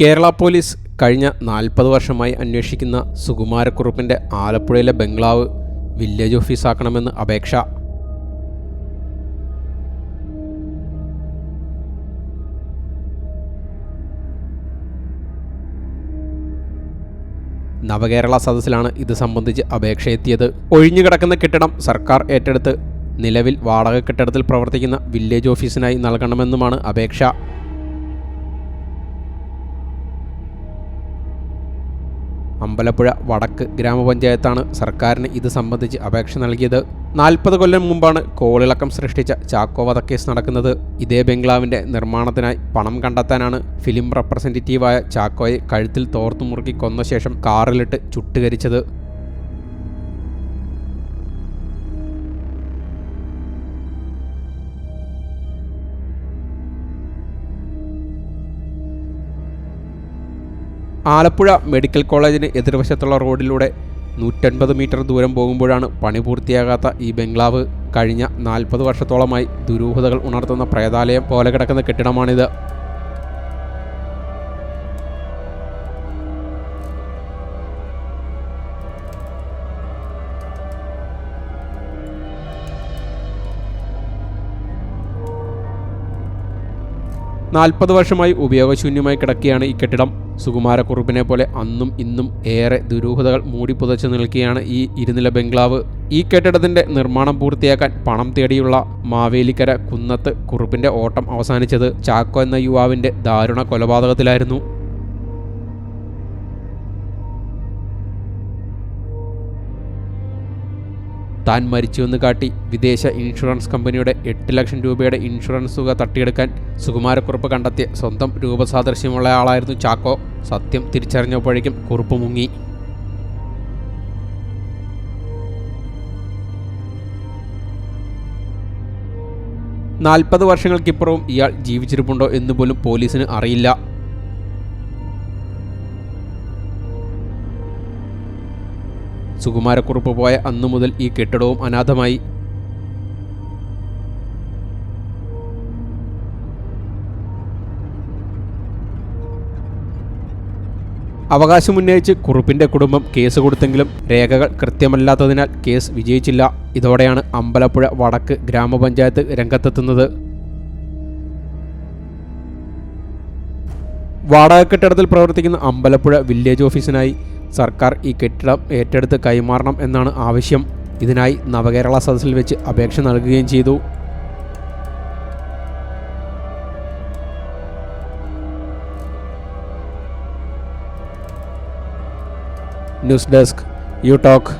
Kerala police കഴിഞ്ഞ നാൽപ്പത് വർഷമായി അന്വേഷിക്കുന്ന സുകുമാരക്കുറുപ്പിന്റെ ആലപ്പുഴയിലെ ബംഗ്ലാവ് വില്ലേജ് ഓഫീസാക്കണമെന്ന് അപേക്ഷ. നവകേരള സദസ്സിലാണ് ഇത് സംബന്ധിച്ച് അപേക്ഷ എത്തിയത്. ഒഴിഞ്ഞുകിടക്കുന്ന കെട്ടിടം സർക്കാർ ഏറ്റെടുത്ത് നിലവിൽ വാടക കെട്ടിടത്തിൽ പ്രവർത്തിക്കുന്ന വില്ലേജ് ഓഫീസിനായി നൽകണമെന്നുമാണ് അപേക്ഷ. അമ്പലപ്പുഴ വടക്ക് ഗ്രാമപഞ്ചായത്താണ് സർക്കാരിന് ഇത് സംബന്ധിച്ച് അപേക്ഷ നൽകിയത്. നാൽപ്പത് കൊല്ലം മുമ്പാണ് കോളിളക്കം സൃഷ്ടിച്ച ചാക്കോ വധക്കേസ് നടക്കുന്നത്. ഇതേ ബംഗ്ലാവിന്റെ നിർമ്മാണത്തിനായി പണം കണ്ടെത്താനാണ് ഫിലിം റെപ്രസെന്റേറ്റീവായ ചാക്കോയെ കഴുത്തിൽ തോർത്തു മുറുക്കി കൊന്ന ശേഷം കാറിലിട്ട് ചുട്ടുകരിച്ചത്. ആലപ്പുഴ മെഡിക്കൽ കോളേജിന് എതിർവശത്തുള്ള റോഡിലൂടെ നൂറ്റൻപത് മീറ്റർ ദൂരം പോകുമ്പോഴാണ് പണി പൂർത്തിയാകാത്ത ഈ ബംഗ്ലാവ്. കഴിഞ്ഞ നാൽപ്പത് വർഷത്തോളമായി ദുരൂഹതകൾ ഉണർത്തുന്ന പ്രേതാലയം പോലെ കിടക്കുന്ന കെട്ടിടമാണിത്. നാൽപ്പത് വർഷമായി ഉപയോഗശൂന്യമായി കിടക്കുകയാണ് ഈ കെട്ടിടം. സുകുമാരക്കുറുപ്പിനെ പോലെ അന്നും ഇന്നും ഏറെ ദുരൂഹതകൾ മൂടിപ്പുതച്ചു നിൽക്കുകയാണ് ഈ ഇരുനില ബംഗ്ലാവ്. ഈ കെട്ടിടത്തിന്റെ നിർമ്മാണം പൂർത്തിയാക്കാൻ പണം തേടിയുള്ള മാവേലിക്കര കുന്നത്ത് കുറുപ്പിന്റെ ഓട്ടം അവസാനിച്ചത് ചാക്കോ എന്ന യുവാവിന്റെ ദാരുണ കൊലപാതകത്തിലായിരുന്നു. താൻ മരിച്ചുവെന്ന് കാട്ടി വിദേശ ഇൻഷുറൻസ് കമ്പനിയുടെ എട്ട് ലക്ഷം രൂപയുടെ ഇൻഷുറൻസ് തുക തട്ടിയെടുക്കാൻ സുകുമാരക്കുറുപ്പ് കണ്ടെത്തിയ സ്വന്തം രൂപസാദൃശ്യമുള്ള ആളായിരുന്നു ചാക്കോ. സത്യം തിരിച്ചറിഞ്ഞപ്പോഴേക്കും കുറുപ്പ് മുങ്ങി. നാൽപ്പത് വർഷങ്ങൾക്കിപ്പുറവും ഇയാൾ ജീവിച്ചിരിപ്പുണ്ടോ എന്ന് പോലും പോലീസിന് അറിയില്ല. സുകുമാരക്കുറുപ്പ് പോയ അന്നു മുതൽ ഈ കെട്ടിടവും അനാഥമായി. അവകാശമുന്നയിച്ച് കുറുപ്പിന്റെ കുടുംബം കേസ് കൊടുത്തെങ്കിലും രേഖകൾ കൃത്യമല്ലാത്തതിനാൽ കേസ് വിജയിച്ചില്ല. ഇതോടെയാണ് അമ്പലപ്പുഴ വടക്ക് ഗ്രാമപഞ്ചായത്ത് രംഗത്തെത്തുന്നത്. വാടക കെട്ടിടത്തിൽ പ്രവർത്തിക്കുന്ന അമ്പലപ്പുഴ വില്ലേജ് ഓഫീസിനായി സർക്കാർ ഈ കെട്ടിടം ഏറ്റെടുത്ത് കൈമാറണം എന്നാണ് ആവശ്യം. ഇതിനായി നവകേരള സദസ്സിൽ വെച്ച് അപേക്ഷ നൽകുകയും ചെയ്തു. News desk you talk.